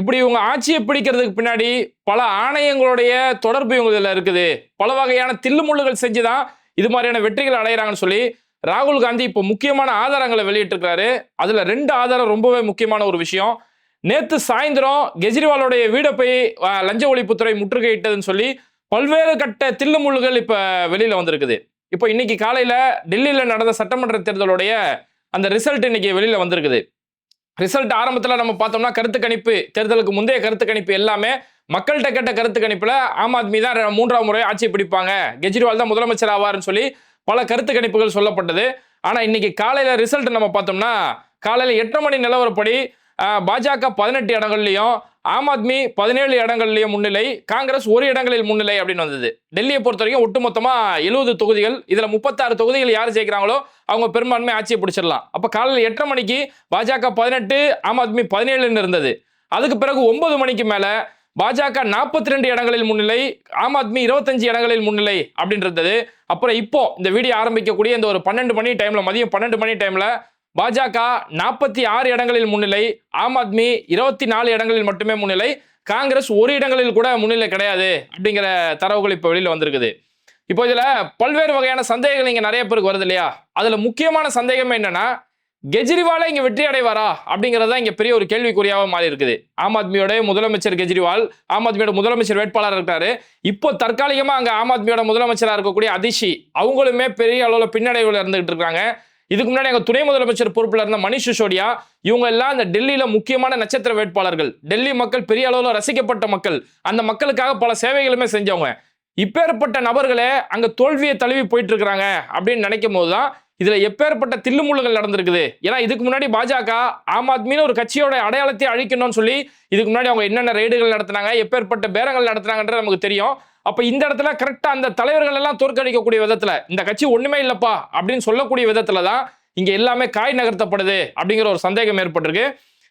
இப்படி இவங்க ஆட்சியை பிடிக்கிறதுக்கு பின்னாடி பல ஆணையங்களுடைய தொடர்பு இவங்க இதில் இருக்குது. பல வகையான தில்லுமுள்ளுகள் செஞ்சு தான் இது மாதிரியான வெற்றிகள் அடைகிறாங்கன்னு சொல்லி ராகுல் காந்தி இப்போ முக்கியமான ஆதாரங்களை வெளியிட்டிருக்கிறாரு. அதில் ரெண்டு ஆதாரம் ரொம்பவே முக்கியமான ஒரு விஷயம். நேற்று சாயந்தரம் கெஜ்ரிவாலுடைய வீடை போய் லஞ்ச ஒழிப்புத்துறை முற்றுகையிட்டதுன்னு சொல்லி பல்வேறு கட்ட தில்லுமுள்ளுகள் இப்போ வெளியில் வந்திருக்குது. இப்போ இன்னைக்கு காலையில் டெல்லியில் நடந்த சட்டமன்ற தேர்தலுடைய அந்த ரிசல்ட் இன்னைக்கு வெளியில் வந்திருக்குது. ரிசல்ட் ஆரம்பத்தில் நம்ம பார்த்தோம்னா கருத்து கணிப்பு தேர்தலுக்கு முந்தைய கருத்து கணிப்பு எல்லாமே மக்கள்கிட்ட கேட்ட கருத்து கணிப்பில் ஆம் ஆத்மி தான் மூன்றாம் முறை ஆட்சி பிடிப்பாங்க. கெஜ்ரிவால் தான் முதலமைச்சர் ஆவார்னு சொல்லி பல கருத்து கணிப்புகள் சொல்லப்பட்டது. ஆனால் இன்னைக்கு காலையில் ரிசல்ட் நம்ம பார்த்தோம்னா காலையில் எட்டு மணி நிலவரப்படி பாஜக பதினெட்டு இடங்கள்லையும் ஆம் ஆத்மி பதினேழு இடங்கள்லையும் முன்னிலை காங்கிரஸ் ஒரு இடங்களில் முன்னிலை அப்படின்னு வந்தது. டெல்லியை பொறுத்த வரைக்கும் ஒட்டுமொத்தமாக எழுபது தொகுதிகள் இதில் முப்பத்தாறு தொகுதிகள் யார் ஜெயிக்கிறாங்களோ அவங்க பெரும்பான்மை ஆட்சியை பிடிச்சிடலாம். அப்போ காலையில் எட்டரை மணிக்கு பாஜக பதினெட்டு ஆம் ஆத்மி பதினேழுன்னு இருந்தது. அதுக்கு பிறகு ஒன்பது மணிக்கு மேலே பாஜக நாற்பத்தி ரெண்டு இடங்களில் முன்னிலை ஆம் ஆத்மி இருபத்தஞ்சு இடங்களில் முன்னிலை அப்படின்றது அப்புறம் இப்போ இந்த வீடியோ ஆரம்பிக்கக்கூடிய இந்த ஒரு பன்னெண்டு மணி டைம்ல மதியம் பன்னெண்டு மணி டைம்ல பாஜக நாற்பத்தி ஆறு இடங்களில் முன்னிலை ஆம் ஆத்மி இருபத்தி நாலு இடங்களில் மட்டுமே முன்னிலை காங்கிரஸ் ஒரு இடங்களில் கூட முன்னிலை கிடையாது அப்படிங்கிற தரவுகள் இப்போ வெளியில் வந்திருக்குது. இப்போ இதில் பல்வேறு வகையான சந்தேகங்கள் இங்கே நிறைய பேருக்கு வருது இல்லையா? அதில் முக்கியமான சந்தேகம் என்னன்னா கெஜ்ரிவாலே இங்கே வெற்றி அடைவாரா அப்படிங்கிறது தான் இங்கே பெரிய ஒரு கேள்விக்குறியாக மாறி இருக்குது ஆம் ஆத்மியோட முதலமைச்சர் கெஜ்ரிவால் ஆம் ஆத்மியோட முதலமைச்சர் வேட்பாளர் இருக்காரு. இப்போ தற்காலிகமாக அங்கே ஆம் ஆத்மியோட முதலமைச்சராக இருக்கக்கூடிய அதிஷி அவங்களுமே பெரிய அளவில் பின்னடைவில் இருந்துகிட்டு இருக்காங்க. இதுக்கு முன்னாடி எங்கள் துணை முதலமைச்சர் பொறுப்பில் இருந்த மணிஷ் சிசோடியா இவங்க எல்லாம் இந்த டெல்லியில் முக்கியமான நட்சத்திர வேட்பாளர்கள். டெல்லி மக்கள் பெரிய அளவில் ரசிக்கப்பட்ட மக்கள். அந்த மக்களுக்காக பல சேவைகளுமே செஞ்சவங்க. இப்பேற்பட்ட நபர்களே அங்கே தோல்வியை தழுவி போயிட்டு இருக்கிறாங்க அப்படின்னு நினைக்கும் போது தான் இதில் எப்பேற்பட்ட தில்லுமுள்ளுகள் நடந்திருக்குது. ஏன்னா இதுக்கு முன்னாடி பாஜக ஆம் ஆத்மின்னு ஒரு கட்சியோட அடையாளத்தை அழிக்கணும்னு சொல்லி இதுக்கு முன்னாடி அவங்க என்னென்ன ரெய்டுகள் நடத்தினாங்க எப்பேற்பட்ட பேரங்கள் நடத்தினாங்கன்றது நமக்கு தெரியும். அப்போ இந்த இடத்துல கரெக்டாக அந்த தலைவர்கள் எல்லாம் தோற்கடிக்கக்கூடிய விதத்தில் இந்த கட்சி ஒன்றுமே இல்லைப்பா அப்படின்னு சொல்லக்கூடிய விதத்தில் தான் இங்கே எல்லாமே காய் நகர்த்தப்படுது அப்படிங்கிற ஒரு சந்தேகம் ஏற்பட்டிருக்கு.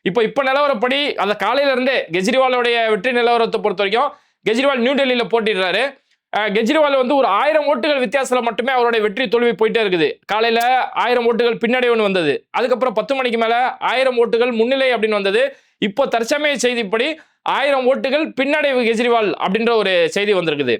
இப்போ இப்போ நிலவரப்படி அந்த காலையிலேருந்தே கெஜ்ரிவாலுடைய வெற்றி நிலவரத்தை பொறுத்த வரைக்கும் கெஜ்ரிவால் நியூ டெல்லியில் போட்டிடுறாரு. கெஜ்ரிவால் வந்து ஒரு ஆயிரம் ஓட்டுகள் வித்தியாசத்தில் மட்டுமே அவருடைய வெற்றி தோல்வி போயிட்டே இருக்குது. காலையில் ஆயிரம் ஓட்டுகள் பின்னடைவுன்னு வந்தது. அதுக்கப்புறம் பத்து மணிக்கு மேலே ஆயிரம் ஓட்டுகள் முன்னிலை அப்படின்னு வந்தது. இப்போ தற்சமய செய்திப்படி ஆயிரம் ஓட்டுகள் பின்னடைவு கெஜ்ரிவால் அப்படின்ற ஒரு செய்தி வந்திருக்குது.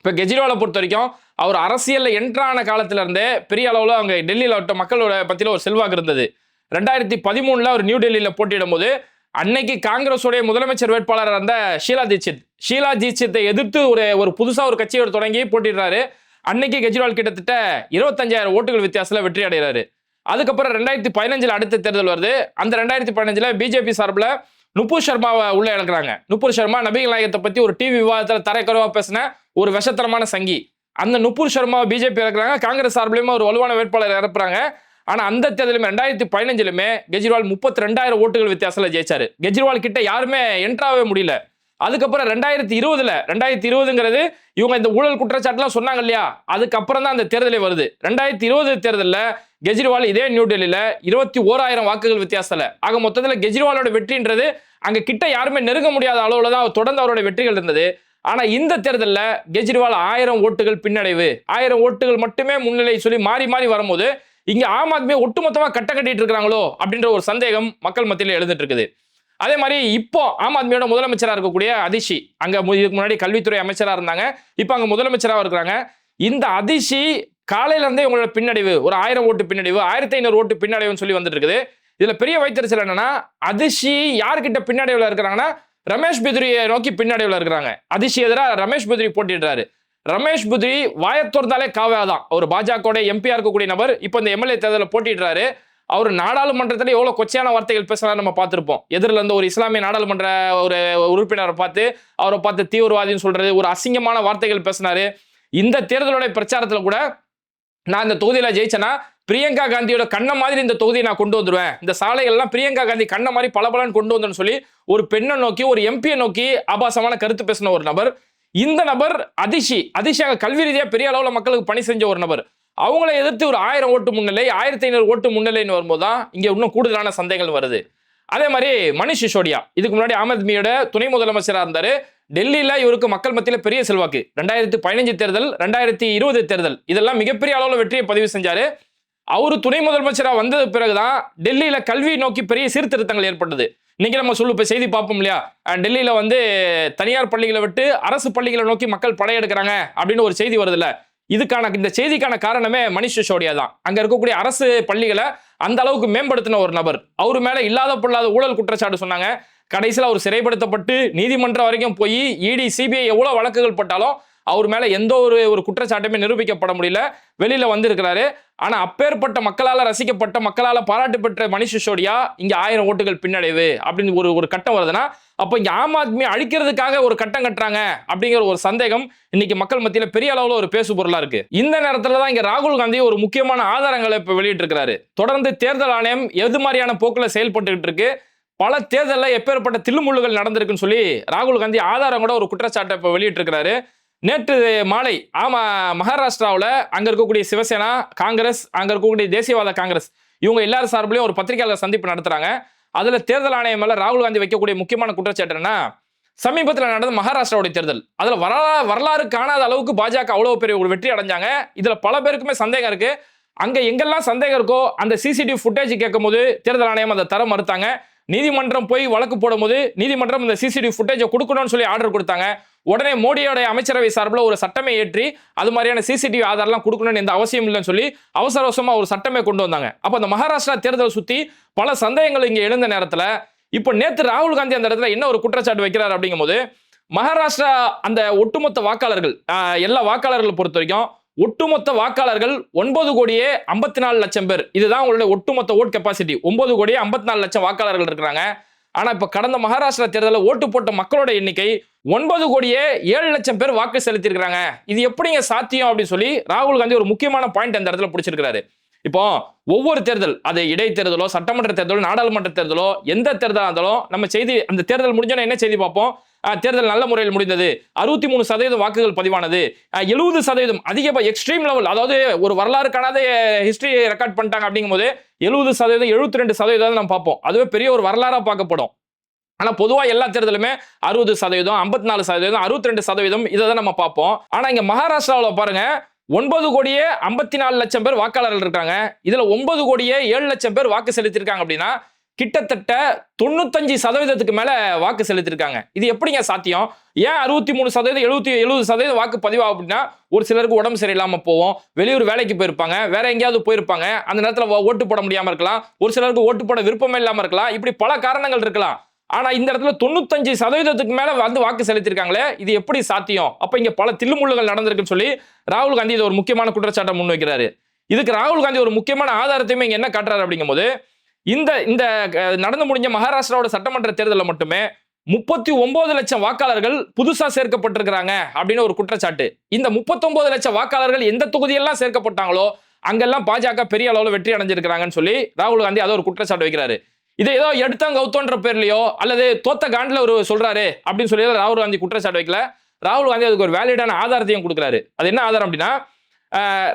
இப்போ கெஜ்ரிவாலை பொறுத்த வரைக்கும் அவர் அரசியலில் என்ட்ரான காலத்திலேருந்தே பெரிய அளவில் அவங்க டெல்லியில் விட்ட மக்களோட பற்றியில் ஒரு செல்வாக்கு இருந்தது. ரெண்டாயிரத்தி பதிமூணில் அவர் நியூ டெல்லியில் போட்டியிடும் போது அன்னைக்கு காங்கிரஸுடைய முதலமைச்சர் வேட்பாளராக இருந்த ஷீலா தீட்சித் ஷீலா தீட்சித்தை எதிர்த்து ஒரு ஒரு புதுசாக ஒரு கட்சியோட தொடங்கி போட்டிடுறாரு. அன்னைக்கு கெஜ்ரிவால் கிட்டத்தட்ட இருபத்தஞ்சாயிரம் ஓட்டுகள் வித்தியாசத்தில் வெற்றி அடைகிறாரு. அதுக்கப்புறம் ரெண்டாயிரத்தி பதினஞ்சில் அடுத்த தேர்தல் வருது. அந்த ரெண்டாயிரத்தி பதினஞ்சில் பிஜேபி சார்பில் நுப்பூர் சர்மாவை உள்ளே இழக்கிறாங்க நுப்பூர் சர்மா நபிகள் நாயகத்தை பற்றி ஒரு டிவி விவாதத்தில் தரைக்குறவா பேசின ஒரு விஷத்தரமான சங்கி. அந்த நுப்பூர் சர்மாவை பிஜேபி இறக்குறாங்க. காங்கிரஸ் சார்பிலையுமே ஒரு வலுவான வேட்பாளர் இறப்புறாங்க. ஆனால் அந்த தேர்தலுமே ரெண்டாயிரத்தி பதினஞ்சிலுமே கெஜ்ரிவால் முப்பத்தி ரெண்டாயிரம் ஓட்டுகள் வித்தியாசத்தில் ஜெயிச்சார். கெஜ்ரிவால் கிட்ட யாருமே என்ட்ராகவே முடியல. அதுக்கப்புறம் ரெண்டாயிரத்தி இருபதுல ரெண்டாயிரத்தி இருபதுங்கிறது இவங்க இந்த ஊழல் குற்றச்சாட்டுலாம் சொன்னாங்க இல்லையா? அதுக்கப்புறம் தான் அந்த தேர்தலே வருது. ரெண்டாயிரத்தி இருபது தேர்தலில் கெஜ்ரிவால் இதே நியூடெல்லியில் இருபத்தி ஓராயிரம் வாக்குகள் வித்தியாசத்தில். ஆக மொத்தத்தில் கெஜ்ரிவாலோட வெற்றின்றது அங்க கிட்ட யாருமே நெருங்க முடியாத அளவில் தான் தொடர்ந்து அவரோட வெற்றிகள் இருந்தது. ஆனால் இந்த தேர்தலில் கெஜ்ரிவால் ஆயிரம் ஓட்டுகள் பின்னடைவு. ஆயிரம் ஓட்டுகள் மட்டுமே முன்னிலை சொல்லி மாறி மாறி வரும்போது இங்கே ஆம் ஆத்மி ஒட்டுமொத்தமாக கட்ட கட்டிட்டு இருக்கிறாங்களோ அப்படின்ற ஒரு சந்தேகம் மக்கள் மத்தியில் எழுந்துட்டு இருக்குது. அதே மாதிரி இப்போ ஆம் ஆத்மியோட முதலமைச்சராக இருக்கக்கூடிய அதிஷி அங்கே மு- இதுக்கு முன்னாடி கல்வித்துறை அமைச்சராக இருந்தாங்க. இப்போ அங்கே முதலமைச்சராக இருக்கிறாங்க. இந்த அதிஷி காலையிலேருந்தே இவங்களோட உங்களோட பின்னடைவு ஒரு ஆயிரம் ஓட்டு பின்னடைவு ஆயிரத்தி ஐநூறு ஓட்டு பின்னடைவுன்னு சொல்லி வந்துட்டு இருக்குது. இதுல பெரிய வைத்தறிச்சல் என்னன்னா அதிஷி யார்கிட்ட பின்னடைவுல இருக்கிறாங்கன்னா ரமேஷ் பிதுரியை நோக்கி பின்னடைவுல இருக்கிறாங்க. அதிஷி எதிராக ரமேஷ் பிதுரி போட்டிடுறாரு ரமேஷ் புத்ரி வாயத்தோர்ந்தாலே காவாதான் ஒரு பாஜக எம்பியா இருக்கக்கூடிய நபர் இப்போ இந்த எம்எல்ஏ தேர்தலில் போட்டிடுறாரு அவர் நாடாளுமன்றத்தில் எவ்வளோ கொச்சையான வார்த்தைகள் பேசுனா நம்ம பார்த்துருப்போம். எதிரில் இருந்து ஒரு இஸ்லாமிய நாடாளுமன்ற ஒரு உறுப்பினரை பார்த்து அவரை பார்த்து தீவிரவாதின்னு சொல்றது ஒரு அசிங்கமான வார்த்தைகள் பேசினாரு. இந்த தேர்தலுடைய பிரச்சாரத்தில் கூட நான் இந்த தொகுதியில் ஜெயிச்சேன்னா பிரியங்கா காந்தியோட கண்ணை மாதிரி இந்த தொகுதியை நான் கொண்டு வந்துடுவேன் இந்த சாலைகள்லாம் பிரியங்கா காந்தி கண்ணை மாதிரி பளபளன்னு கொண்டு வந்தேன்னு சொல்லி ஒரு பெண்ணை நோக்கி ஒரு எம்பியை நோக்கி ஆபாசமான கருத்து பேசின ஒரு நபர். இந்த நபர் அதிஷி அதிஷி கல்வி ரீதியாக பெரிய அளவில் மக்களுக்கு பணி செஞ்ச ஒரு நபர். அவங்கள எதிர்த்து ஒரு ஆயிரம் ஓட்டு முன்னிலை ஆயிரத்தி ஐநூறு ஓட்டு முன்னிலைன்னு வரும்போது தான் இங்கே இன்னும் கூடுதலான சந்தைகள் வருது. அதே மாதிரி மணிஷ் சிசோடியா இதுக்கு முன்னாடி ஆம் ஆத்மியோட துணை முதலமைச்சராக இருந்தார். டெல்லியில் இவருக்கு மக்கள் மத்தியில் பெரிய செல்வாக்கு. ரெண்டாயிரத்தி பதினஞ்சு தேர்தல் ரெண்டாயிரத்தி இருபது தேர்தல் இதெல்லாம் மிகப்பெரிய அளவில் வெற்றியை பதிவு செஞ்சார். அவர் துணை முதலமைச்சராக வந்தது பிறகுதான் டெல்லியில் கல்வி நோக்கி பெரிய சீர்திருத்தங்கள் ஏற்பட்டது. இன்னைக்கு நம்ம சொல்லு இப்போ செய்தி பார்ப்போம் இல்லையா? டெல்லியில் வந்து தனியார் பள்ளிகளை விட்டு அரசு பள்ளிகளை நோக்கி மக்கள் படையெடுக்கிறாங்க அப்படின்னு ஒரு செய்தி வருதுல்ல. இதுக்கான இந்த செய்திக்கான காரணமே மணிஷ் சிசோடியா தான். அங்கே இருக்கக்கூடிய அரசு பள்ளிகளை அந்த அளவுக்கு மேம்படுத்தின ஒரு நபர். அவர் மேலே இல்லாத பொல்லாத ஊழல் குற்றச்சாட்டு சொன்னாங்க. கடைசியில் அவர் சிறைப்படுத்தப்பட்டு நீதிமன்றம் வரைக்கும் போய் இடி சிபிஐ எவ்வளோ வழக்குகள் போட்டாலும் அவர் மேல எந்த ஒரு ஒரு குற்றச்சாட்டுமே நிரூபிக்கப்பட முடியல. வெளியில வந்திருக்கிறாரு. ஆனா அப்பேற்பட்ட மக்களால ரசிக்கப்பட்ட மக்களால பாராட்டு பெற்ற மணிஷ் சிசோடியா இங்க ஆயிரம் ஓட்டுகள் பின்னடைவு அப்படின்னு ஒரு ஒரு கட்டம் வருதுன்னா அப்ப இங்க ஆம் ஆத்மி அழிக்கிறதுக்காக ஒரு கட்டம் கட்டுறாங்க அப்படிங்கிற ஒரு சந்தேகம் இன்னைக்கு மக்கள் மத்தியில பெரிய அளவுல ஒரு பேசு பொருளா இருக்கு. இந்த நேரத்துல தான் இங்க ராகுல் காந்தி ஒரு முக்கியமான ஆதாரங்களை இப்ப வெளியிட்டிருக்கிறாரு. தொடர்ந்து தேர்தல் ஆணையம் எது மாதிரியான போக்குல செயல்பட்டுக்கிட்டு இருக்கு? பல தேர்தலில் எப்பேற்பட்ட தில்லுமுள்ளுகள் நடந்திருக்குன்னு சொல்லி ராகுல் காந்தி ஆதாரம் கூட ஒரு குற்றச்சாட்டை இப்போ வெளியிட்டிருக்கிறாரு. நேற்று மாலை ஆமா மகாராஷ்டிராவில் அங்க இருக்கக்கூடிய சிவசேனா காங்கிரஸ் அங்க இருக்கக்கூடிய தேசியவாத காங்கிரஸ் இவங்க எல்லாரும் சார்பிலையும் ஒரு பத்திரிகையாளர் சந்திப்பு நடத்துறாங்க. அதுல தேர்தல் ஆணையம் மேல ராகுல் காந்தி வைக்கக்கூடிய முக்கியமான குற்றச்சாட்டு சமீபத்தில் நடந்த மகாராஷ்டிராவுடைய தேர்தல். அதுல வரலாறு வரலாறு காணாத அளவுக்கு பாஜக அவ்வளவு பெரிய ஒரு வெற்றி அடைஞ்சாங்க. இதுல பல பேருக்குமே சந்தேகம் இருக்கு. அங்க எங்கெல்லாம் சந்தேகம் இருக்கோ அந்த சிசிடிவி ஃபுட்டேஜ் கேட்கும் போது தேர்தல் ஆணையம் அதை தர மறுத்தாங்க. நீதிமன்றம் போய் வழக்கு போடும்போது நீதிமன்றம் இந்த சிசிடிவி ஃபுட்டேஜை கொடுக்கணும்னு சொல்லி ஆர்டர் கொடுத்தாங்க. உடனே மோடியோட அமைச்சரவை சார்பில் ஒரு சட்டமே ஏற்றி அது மாதிரியான சிசிடிவி ஆதார்லாம் கொடுக்கணும்னு எந்த அவசியம் இல்லைன்னு சொல்லி அவசர அவசரமாக ஒரு சட்டமே கொண்டு வந்தாங்க. அப்போ அந்த மகாராஷ்டிரா தேர்தலை சுற்றி பல சந்தேகங்கள் இங்கே எழுந்த நேரத்தில் இப்போ நேற்று ராகுல் காந்தி அந்த இடத்துல என்ன ஒரு குற்றச்சாட்டு வைக்கிறார் அப்படிங்கும்போது மகாராஷ்டிரா அந்த ஒட்டுமொத்த வாக்காளர்கள் எல்லா வாக்காளர்களை பொறுத்த வரைக்கும் ஒட்டுமொத்த வாக்காளர்கள் ஒன்பது கோடியே ஐம்பத்தி நாலு லட்சம் பேர். இதுதான் உங்களுடைய ஒட்டுமொத்த ஓட் கெப்பாசிட்டி ஒன்பது கோடியே ஐம்பத்தி நாலு லட்சம் வாக்காளர்கள் இருக்கிறாங்க. ஆனா இப்ப கடந்த மகாராஷ்டிரா தேர்தலில் ஓட்டு போட்ட மக்களோட எண்ணிக்கை ஒன்பது கோடியே ஏழு லட்சம் பேர் வாக்கு செலுத்தியிருக்கிறாங்க. இது எப்படிங்க சாத்தியம் அப்படின்னு சொல்லி ராகுல் காந்தி ஒரு முக்கியமான பாயிண்ட் அந்த இடத்துல பிடிச்சிருக்கிறாரு. இப்போ ஒவ்வொரு தேர்தல் அது இடைத்தேர்தலோ சட்டமன்ற தேர்தலோ நாடாளுமன்ற தேர்தலோ எந்த தேர்தலாக இருந்தாலும் நம்ம செய்தி அந்த தேர்தல் முடிஞ்சோன்னா என்ன செய்தி பார்ப்போம்? தேர்தல் நல்ல முறையில் முடிந்தது. அறுபத்தி மூணு சதவீதம் வாக்குகள் பதிவானது. எழுபது சதவீதம் அதிக எக்ஸ்ட்ரீம் லெவல் அதாவது ஒரு வரலாறு காணாத ஹிஸ்டரி ரெக்கார்ட் பண்ணிட்டாங்க அப்படிங்கும்போது எழுபது சதவீதம் எழுபத்தி ரெண்டு சதவீதம் நம்ம பார்ப்போம். அதுவே பெரிய ஒரு வரலாறாக பார்க்கப்படும். ஆனால் பொதுவாக எல்லா தேர்தலுமே அறுபது சதவீதம் ஐம்பத்தி நாலு சதவீதம் அறுபத்தி ரெண்டு சதவீதம் இதை தான் நம்ம பார்ப்போம். ஆனால் இங்கே மகாராஷ்டிராவில் பாருங்க ஒன்பது கோடியே ஐம்பத்தி நாலு லட்சம் பேர் வாக்காளர்கள் இருக்காங்க. இதில் ஒன்பது கோடியே ஏழு லட்சம் பேர் வாக்கு செலுத்திருக்காங்க அப்படின்னா கிட்டத்தட்ட தொண்ணூத்தஞ்சு சதவீதத்துக்கு மேல வாக்கு செலுத்திருக்காங்க. இது எப்படிங்க சாத்தியம்? ஏன் அறுபத்தி மூணு சதவீதம் எழுபத்தி எழுபது சதவீதம் வாக்கு பதிவாகும் அப்படின்னா ஒரு சிலருக்கு உடம்பு சரியில்லாம போவோம் வெளியூர் வேலைக்கு போயிருப்பாங்க வேற எங்கேயாவது போயிருப்பாங்க அந்த நேரத்தில் ஓட்டு போட முடியாம இருக்கலாம் ஒரு சிலருக்கு ஓட்டு போட விருப்பமே இல்லாம இருக்கலாம் இப்படி பல காரணங்கள் இருக்கலாம். ஆனா இந்த இடத்துல தொண்ணூத்தஞ்சு சதவீதத்துக்கு மேல வந்து வாக்கு செலுத்திருக்காங்களே இது எப்படி சாத்தியம்? அப்ப இங்க பல தில்லுமுள்ளுகள் நடந்திருக்குன்னு சொல்லி ராகுல் காந்தி இது ஒரு முக்கியமான குற்றச்சாட்டை முன்வைக்கிறாரு. இதுக்கு ராகுல் காந்தி ஒரு முக்கியமான ஆதாரத்தையுமே இங்க என்ன காட்டுறாரு அப்படிங்கும்போது இந்த இந்த நடந்து முடிஞ்ச மகாராஷ்டிராவோட சட்டமன்ற தேர்தலில் மட்டுமே முப்பத்தி ஒன்பது லட்சம் வாக்காளர்கள் புதுசா சேர்க்கப்பட்டிருக்கிறாங்க அப்படின்னு ஒரு குற்றச்சாட்டு. இந்த முப்பத்தொன்பது லட்சம் வாக்காளர்கள் எந்த தொகுதியெல்லாம் சேர்க்கப்பட்டாங்களோ அங்கெல்லாம் பாஜக பெரிய அளவில் வெற்றி அடைஞ்சிருக்கிறாங்கன்னு சொல்லி ராகுல் காந்தி அதை ஒரு குற்றச்சாட்டு வைக்கிறாரு. இதை ஏதோ எடுத்தாங்க கௌத்தோன்ற பேர்லயோ அல்லது தோத்த காண்டில் ஒரு சொல்றாரு அப்படின்னு சொல்லி ராகுல் காந்தி குற்றச்சாட்டு வைக்கல. ராகுல் காந்தி அதுக்கு ஒரு வேலிடான ஆதாரத்தையும் கொடுக்குறாரு. அது என்ன ஆதாரம் அப்படின்னா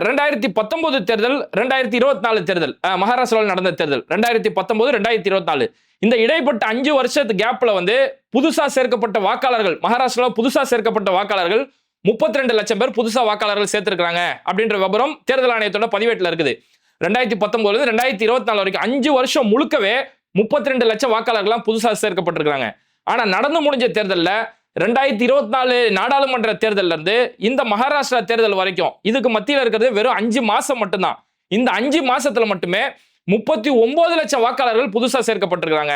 ரெண்டாயிரத்தி பத்தொன்பது தேர்தல் ரெண்டாயிரத்தி இருபத்தி நாலு தேர்தல் மகாராஷ்டிராவில் நடந்த தேர்தல் ரெண்டாயிரத்தி பத்தொன்பது ரெண்டாயிரத்தி இருபத்தி நாலு. இந்த இடைப்பட்ட அஞ்சு வருஷத்து கேப்ல வந்து புதுசா சேர்க்கப்பட்ட வாக்காளர்கள் மகாராஷ்டிராவில் புதுசா சேர்க்கப்பட்ட வாக்காளர்கள் முப்பத்தி ரெண்டு லட்சம் பேர் புதுசா வாக்காளர்கள் சேர்த்திருக்காங்க அப்படின்ற விவரம் தேர்தல் ஆணையத்தோட பதிவேட்டில் இருக்குது. ரெண்டாயிரத்தி பத்தொன்பதுல ரெண்டாயிரத்தி இருபத்தி நாலு வரைக்கும் அஞ்சு வருஷம் முழுக்கவே முப்பத்தி ரெண்டு லட்சம் வாக்காளர்கள்லாம் புதுசாக சேர்க்கப்பட்டிருக்காங்க ஆனால் நடந்து முடிஞ்ச தேர்தலில் ரெண்டாயிரத்தி இருபத்தி நாலு நாடாளுமன்ற தேர்தல்ல இருந்து இந்த மகாராஷ்டிரா தேர்தல் வரைக்கும் இதுக்கு மத்தியில் இருக்கிறது வெறும் அஞ்சு மாசம் மட்டும்தான். இந்த அஞ்சு மாசத்துல மட்டுமே முப்பத்தி ஒன்பது லட்சம் வாக்காளர்கள் புதுசா சேர்க்கப்பட்டிருக்கிறாங்க.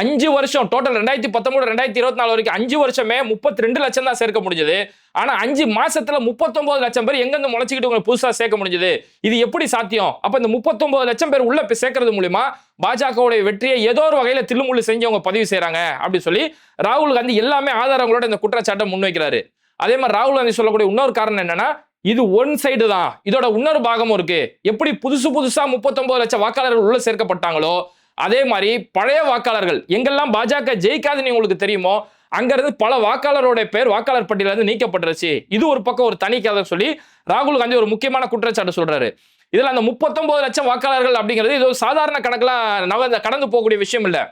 அஞ்சு வருஷம் டோட்டல் ரெண்டாயிரத்தி பத்தொன்பது ரெண்டாயிரத்தி இருபத்தி நாலு வரைக்கும் அஞ்சு வருஷமே முப்பத்தி ரெண்டு லட்சம் தான் சேர்க்க முடிஞ்சது. ஆனா அஞ்சு மாசத்துல முப்பத்தொன்பது லட்சம் பேர் எங்கெங்க முளைச்சிக்கிட்டு உங்களுக்கு புதுசா சேர்க்க முடிஞ்சது? இது எப்படி சாத்தியம்? அப்ப இந்த முப்பத்தொன்பது லட்சம் பேர் உள்ள சேர்க்கறது மூலியமா பாஜகவுடைய வெற்றியை ஏதோ ஒரு வகையில தில்லுமுள்ளு செஞ்சு அவங்க பதிவு செய்யறாங்க அப்படின்னு சொல்லி ராகுல் காந்தி எல்லாமே ஆதாரங்களோட இந்த குற்றச்சாட்டை முன்வைக்கிறாரு. அதே மாதிரி ராகுல் காந்தி சொல்லக்கூடிய இன்னொரு காரணம் என்னன்னா இது ஒன் சைடு தான். இதோட இன்னொரு பாகமும் இருக்கு. எப்படி புதுசு புதுசா முப்பத்தொன்பது லட்சம் வாக்காளர்கள் உள்ள சேர்க்கப்பட்டாங்களோ அதே மாதிரி பழைய வாக்காளர்கள் எங்கெல்லாம் பாஜக ஜெயிக்காதுன்னு உங்களுக்கு தெரியுமோ அங்கிருந்து பல வாக்காளரோட பேர் வாக்காளர் பட்டியலிருந்து நீக்கப்பட்டுருச்சு. இது ஒரு பக்கம் ஒரு தனி கதை சொல்லி ராகுல் காந்தி ஒரு முக்கியமான குற்றச்சாட்டு சொல்றாரு. இதில் அந்த முப்பத்தொன்பது லட்சம் வாக்காளர்கள் அப்படிங்கிறது இது ஒரு சாதாரண கணக்கில் நவ கடந்து போகக்கூடிய விஷயம் இல்லை.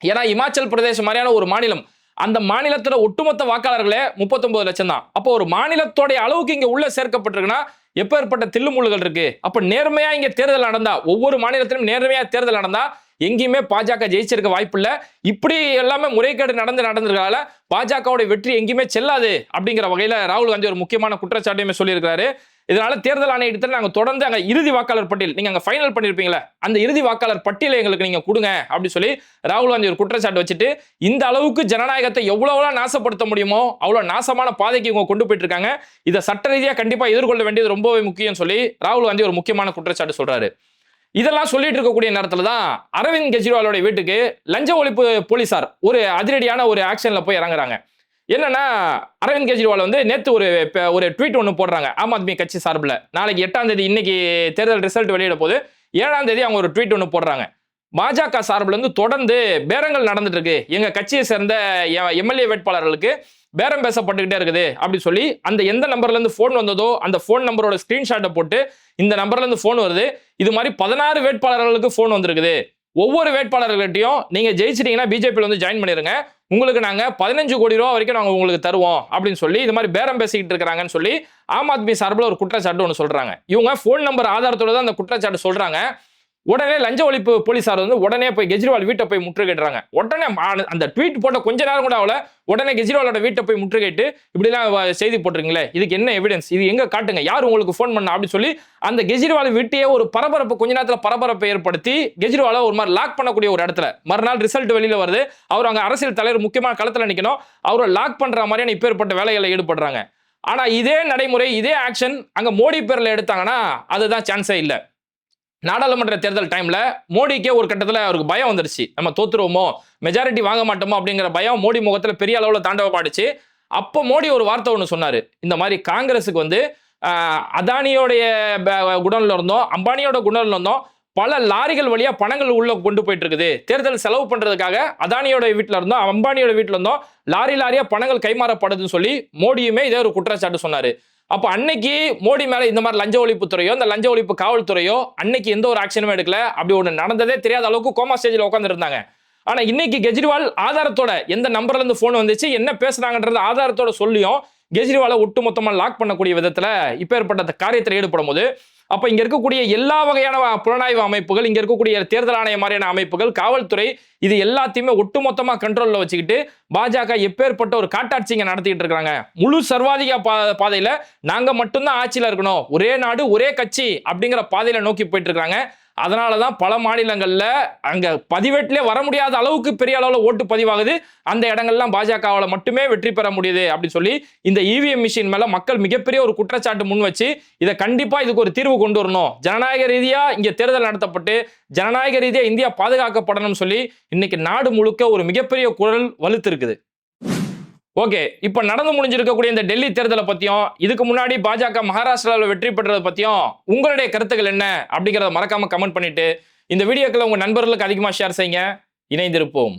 ஏன்னா இமாச்சல் பிரதேசம் மாதிரியான ஒரு மாநிலம் அந்த மாநிலத்தோட ஒட்டுமொத்த வாக்காளர்களே முப்பத்தொன்பது லட்சம் தான். அப்போ ஒரு மாநிலத்தோடைய அளவுக்கு இங்கே உள்ள சேர்க்கப்பட்டிருக்குன்னா எப்பேற்பட்ட தில்லுமுள்ளுகள் இருக்கு? அப்ப நேர்மையா இங்க தேர்தல் நடந்தா ஒவ்வொரு மாநிலத்திலும் நேர்மையா தேர்தல் நடந்தா எங்கேயுமே பாஜக ஜெயிச்சிருக்க வாய்ப்பு இல்ல. இப்படி எல்லாமே முறைகேடு நடந்து நடந்திருக்கால பாஜகவுடைய வெற்றி எங்கேயுமே செல்லாது அப்படிங்கிற வகையில ராகுல் காந்தி ஒரு முக்கியமான குற்றச்சாட்டையுமே சொல்லியிருக்காரு இதனால தேர்தல் ஆணையத்தில் நாங்கள் தொடர்ந்து அங்கே இறுதி வாக்காளர் பட்டியல் நீங்கள் அங்கே ஃபைனல் பண்ணியிருப்பீங்களே அந்த இறுதி வாக்காளர் பட்டியலை எங்களுக்கு நீங்கள் கொடுங்க அப்படின்னு சொல்லி ராகுல் காந்தி ஒரு குற்றச்சாட்டு வச்சுட்டு இந்த அளவுக்கு ஜனநாயகத்தை எவ்வளோலாம் நாசப்படுத்த முடியுமோ அவ்வளோ நாசமான பாதைக்கு இவங்க கொண்டு போயிட்டு இருக்காங்க. இதை சட்ட ரீதியாக கண்டிப்பாக எதிர்கொள்ள வேண்டியது ரொம்பவே முக்கியம் சொல்லி ராகுல் காந்தி ஒரு முக்கியமான குற்றச்சாட்டு சொல்கிறாரு இதெல்லாம் சொல்லிட்டு இருக்கக்கூடிய நேரத்தில் தான் அரவிந்த் கெஜ்ரிவாலோட வீட்டுக்கு லஞ்ச ஒழிப்பு போலீசார் ஒரு அதிரடியான ஒரு ஆக்ஷனில் போய் இறங்குறாங்க. என்னன்னா அரவிந்த் கெஜ்ரிவால் வந்து நேற்று ஒரு ஒரு ட்வீட் ஒன்று போடுறாங்க. ஆம் ஆத்மி கட்சி சார்பில். நாளைக்கு எட்டாம் தேதி இன்னைக்கு தேர்தல் ரிசல்ட் வெளியிட போது ஏழாம் தேதி அவங்க ஒரு ட்வீட் ஒன்று போடுறாங்க. பாஜக சார்பில் இருந்து தொடர்ந்து பேரங்கள் நடந்துட்டு இருக்கு. எங்க கட்சியை சேர்ந்த எம்எல்ஏ வேட்பாளர்களுக்கு பேரம் பேசப்பட்டுக்கிட்டே இருக்குது அப்படி சொல்லி அந்த எந்த நம்பர்ல இருந்து ஃபோன் வந்ததோ அந்த ஃபோன் நம்பரோட ஸ்கிரீன்ஷாட்டை போட்டு இந்த நம்பர்ல இருந்து ஃபோன் வருது. இது மாதிரி பதினாறு வேட்பாளர்களுக்கு ஃபோன் வந்திருக்குது. ஒவ்வொரு வேட்பாளர்கள்ட்டையும் நீங்க ஜெயிச்சிட்டீங்கன்னா பிஜேபியில் வந்து ஜாயின் பண்ணிருங்க. உங்களுக்கு நாங்கள் பதினஞ்சு கோடி ரூபா வரைக்கும் நாங்கள் உங்களுக்கு தருவோம் அப்படின்னு சொல்லி இது மாதிரி பேரம் பேசிக்கிட்டு இருக்கிறாங்கன்னு சொல்லி ஆம் ஆத்மி சார்பில் ஒரு குற்றச்சாட்டு ஒன்று சொல்கிறாங்க இவங்க ஃபோன் நம்பர் ஆதாரத்தோட தான் அந்த குற்றச்சாட்டு சொல்கிறாங்க உடனே லஞ்ச ஒழிப்பு போலீசார் வந்து உடனே போய் கெஜ்ரிவால் வீட்டை போய் முற்றுகையிடுறாங்க. உடனே அந்த ட்வீட் போட்ட கொஞ்ச நேரம் கூட அவள உடனே கெஜ்ரிவாலோட வீட்டை போய் முற்றுகையிட்டு இப்படிலாம் செய்தி போட்டிருக்கீங்களே இதுக்கு என்ன எவிடன்ஸ் இது எங்க காட்டுங்க? யார் உங்களுக்கு ஃபோன் பண்ண? அப்படின்னு சொல்லி அந்த கெஜ்ரிவால் வீட்டையே ஒரு பரபரப்பு கொஞ்ச நேரத்தில் பரபரப்பை ஏற்படுத்தி கெஜ்ரிவாலை ஒரு மாதிரி லாக் பண்ணக்கூடிய ஒரு இடத்துல. மறுநாள் ரிசல்ட் வெளியில் வருது. அவர் அங்கே அரசியல் தலைவர் முக்கியமான களத்தில் நிற்கணும் அவரை லாக் பண்ணுற மாதிரியான இப்பேற்பட்ட வேலைகளை ஈடுபடுறாங்க. ஆனால் இதே நடைமுறை இதே ஆக்ஷன் அங்கே மோடி பேரில் எடுத்தாங்கன்னா அதுதான் சான்ஸே இல்லை. நாடாளுமன்ற தேர்தல் டைம்ல மோடிக்கே ஒரு கட்டத்துல அவருக்கு பயம் வந்துருச்சு நம்ம தோத்துருவோமோ? மெஜாரிட்டி வாங்க மாட்டோமோ? அப்படிங்கிற பயம் மோடி முகத்துல பெரிய அளவுல தாண்டவப்பாடுச்சு அப்போ மோடி ஒரு வார்த்தை ஒன்று சொன்னாரு. இந்த மாதிரி காங்கிரஸுக்கு வந்து அதானியோடைய ப- குடோன்ல இருந்தோம் அம்பானியோட குடோன்ல இருந்தோம். பல லாரிகள் வழியா பணங்கள் உள்ள கொண்டு போயிட்டு இருக்குது. தேர்தல் செலவு பண்றதுக்காக அதானியோட வீட்டில இருந்தோம் அம்பானியோட வீட்டில இருந்தோம். லாரி லாரியா பணங்கள் கைமாறப்படுதுன்னு சொல்லி மோடியுமே இதே ஒரு குற்றச்சாட்டு சொன்னாரு. அப்போ அன்னைக்கு மோடி மேலே இந்த மாதிரி லஞ்ச ஒழிப்புத்துறையோ இந்த லஞ்ச ஒழிப்பு காவல்துறையோ அன்னைக்கு எந்த ஒரு ஆக்ஷனுமே எடுக்கல. அப்படி ஒன்று நடந்ததே தெரியாத அளவுக்கு கோமா ஸ்டேஜில் உட்காந்துருந்தாங்க ஆனால் இன்னைக்கு கெஜ்ரிவால் ஆதாரத்தோட எந்த நம்பர்லேருந்து ஃபோன் வந்துச்சு என்ன பேசுகிறாங்கன்றது ஆதாரத்தோட சொல்லியும் கெஜ்ரிவாலை ஒட்டுமொத்தமா லாக் பண்ணக்கூடிய விதத்துல இப்பேற்பட்ட காரியத்தில் ஈடுபடும் போது அப்ப இங்க இருக்கக்கூடிய எல்லா வகையான புலனாய்வு அமைப்புகள் இங்க இருக்கக்கூடிய தேர்தல் ஆணைய மாதிரியான அமைப்புகள் காவல்துறை இது எல்லாத்தையுமே ஒட்டுமொத்தமா கண்ட்ரோல்ல வச்சுக்கிட்டு பாஜக எப்பேற்பட்ட ஒரு காட்டாட்சி இங்க நடத்திட்டு இருக்காங்க. முழு சர்வாதிக பா- பாதையில நாங்க மட்டும்தான் ஆட்சியில இருக்கணும். ஒரே நாடு ஒரே கட்சி அப்படிங்கிற பாதையில நோக்கி போயிட்டு இருக்காங்க. அதனால தான் பல மாநிலங்களில் அங்கே பதிவேட்டிலே வர முடியாத அளவுக்கு பெரிய அளவில் ஓட்டு பதிவாகுது. அந்த இடங்கள்லாம் பாஜகவில் மட்டுமே வெற்றி பெற முடியுது அப்படின்னு சொல்லி இந்த இவிஎம் மிஷின் மேலே மக்கள் மிகப்பெரிய ஒரு குற்றச்சாட்டு முன் வச்சு இதை கண்டிப்பாக இதுக்கு ஒரு தீர்வு கொண்டு வரணும். ஜனநாயக ரீதியாக இங்கே தேர்தல் நடத்தப்பட்டு ஜனநாயக ரீதியாக இந்தியா பாதுகாக்கப்படணும்னு சொல்லி இன்னைக்கு நாடு முழுக்க ஒரு மிகப்பெரிய குரல் வலுத்து இருக்குது ஓகே இப்போ நடந்து முடிஞ்சிருக்கக்கூடிய இந்த டெல்லி தேர்தலை பற்றியும் இதுக்கு முன்னாடி பாஜக மகாராஷ்டிராவில் வெற்றி பெற்றதை பற்றியும் உங்களுடைய கருத்துக்கள் என்ன அப்படிங்கிறத மறக்காம கமெண்ட் பண்ணிட்டு இந்த வீடியோக்களை உங்கள் நண்பர்களுக்கு அதிகமாக ஷேர் செய்யுங்க. இணைந்திருப்போம்.